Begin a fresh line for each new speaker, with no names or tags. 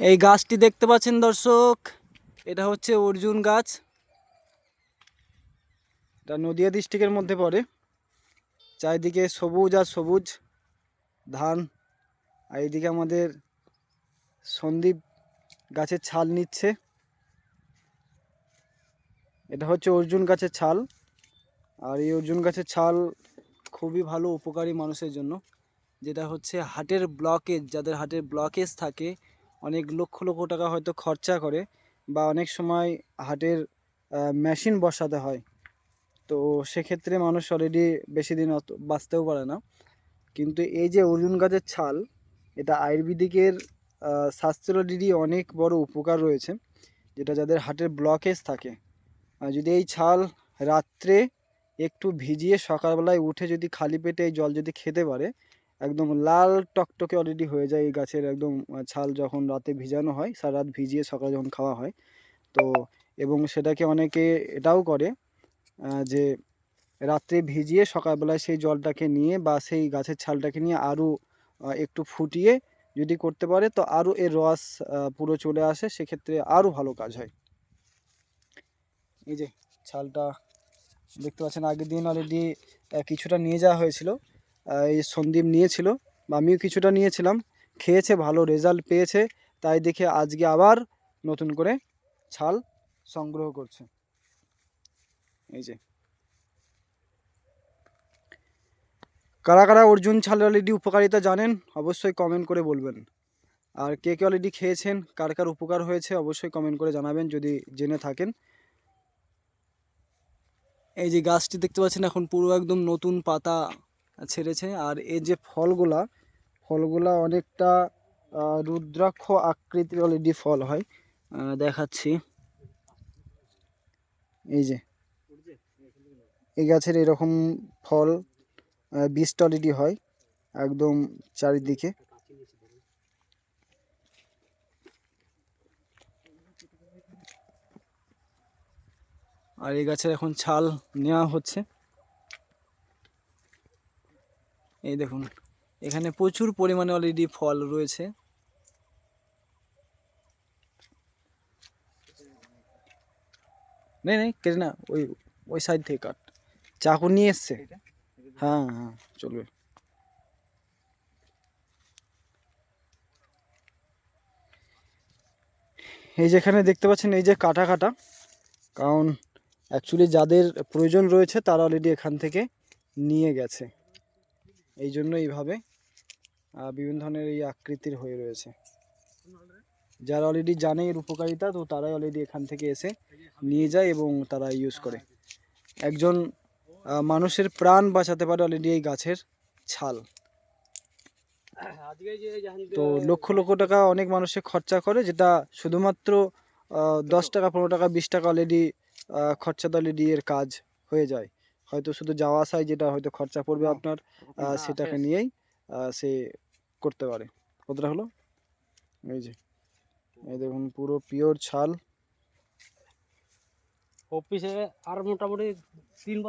এই গাছটি দেখতে পাচ্ছেন দর্শক, এটা হচ্ছে অর্জুন গাছ। এটা নদিয়া ডিস্ট্রিক্টের মধ্যে পড়ে। চারিদিকে সবুজ আর সবুজ ধান। আর এইদিকে আমাদের সন্দীপ গাছের ছাল নিচ্ছে। এটা হচ্ছে অর্জুন গাছের ছাল। আর এই অর্জুন গাছের ছাল খুবই ভালো, উপকারী মানুষের জন্য। যেটা হচ্ছে হার্টের ব্লকেজ যাদের হার্টের ব্লকেজ থাকে অনেক লক্ষ লক্ষ টাকা হয়তো খরচা করে বা অনেক সময় হাটের মেশিন বসাতে হয়। তো সেক্ষেত্রে মানুষ অলরেডি বেশি দিন অত বাঁচতেও পারে না। কিন্তু এই যে অর্জুন গাছের ছাল এটা আয়ুর্বেদিকের আহ, অনেক বড় উপকার রয়েছে যেটা যাদের হাটের ব্লকেজ থাকে। যদি এই ছাল রাত্রে একটু ভিজিয়ে সকালবেলায় উঠে যদি খালি পেটে এই জল যদি খেতে পারে একদম লাল টকটকে অলরেডি হয়ে যায় এই গাছের একদম ছাল যখন রাতে ভিজানো হয়, সারা রাত ভিজিয়ে সকালে যখন খাওয়া হয়, তো এবং সেটাকে অনেকে এটাও করে যে রাত্রে ভিজিয়ে সকালবেলায় সেই জলটাকে নিয়ে বা সেই গাছের ছালটাকে নিয়ে আরও একটু ফুটিয়ে যদি করতে পারে, তো আরও এর রস পুরো চলে আসে, সেক্ষেত্রে আরও ভালো কাজ হয়। এই যে ছালটা দেখতে পাচ্ছেন আগের দিন অলরেডি কিছুটা নিয়ে যাওয়া হয়েছিল। এই সন্দীপ নিয়েছিল। আমিও কিছুটা নিয়েছিলাম। খেয়েছে, ভালো রেজাল্ট পেয়েছে। তাই দেখে আজকে আবার নতুন করে ছাল সংগ্রহ করছে। এই যে। কারা কারা অর্জুন ছাল অলরেডি উপকারিতা জানেন? অবশ্যই কমেন্ট করে বলবেন। আর কে কে অলরেডি খেয়েছেন? কার কার উপকার হয়েছে? অবশ্যই কমেন্ট করে জানাবেন যদি জেনে থাকেন। এই যে গাছটি দেখতে পাচ্ছেন, এখন পুরো একদম নতুন পাতা ছেড়েছে। আর এই যে ফলগুলা ফলগুলা অনেকটা রুদ্রাক্ষ আকৃতির অলরেডি ফল হয়। দেখাচ্ছি। এই যে, এই গাছের এরকম ফল বীজটা অলরেডি হয়, একদম চারিদিকে। আর এই গাছের এখন ছাল নেওয়া হচ্ছে। এই দেখুন এখানে প্রচুর পরিমাণে অলরেডি ফল রয়েছে। নেই নেই কেটে না ওই ওই সাইড থেকে কাট। চাকু নিয়ে এসছে। হ্যাঁ হ্যাঁ চলবে। এই যেখানে দেখতে পাচ্ছেন এই যে কাটা কাটা কারণ অ্যাকচুয়ালি যাদের প্রয়োজন রয়েছে তারা অলরেডি এখান থেকে নিয়ে গেছে। এই জন্য এইভাবে বিভিন্ন ধরনের এই আকৃতির হয়ে রয়েছে। যারা অলরেডি জানে এর উপকারিতা, তো তারাই অলরেডি এখান থেকে এসে নিয়ে যায় এবং তারা ইউজ করে। একজন মানুষের প্রাণ বাঁচাতে পারে অলরেডি এই গাছের ছাল। তো লক্ষ লক্ষ টাকা অনেক মানুষে খরচা করে, যেটা শুধুমাত্র দশ টাকা, পনেরো টাকা, বিশ টাকা অলরেডি খরচা তো অলরেডি এর কাজ হয়ে যায়। হয়তো শুধু যাওয়া আসায় যেটা হয়তো খরচা পড়বে আপনার সেটাকে নিয়েই আহ, সে করতে পারে। কতটা হলো? এই যে এই দেখুন পুরো পিওর ছাল।
অফিসে আর মোটামুটি তিন বছর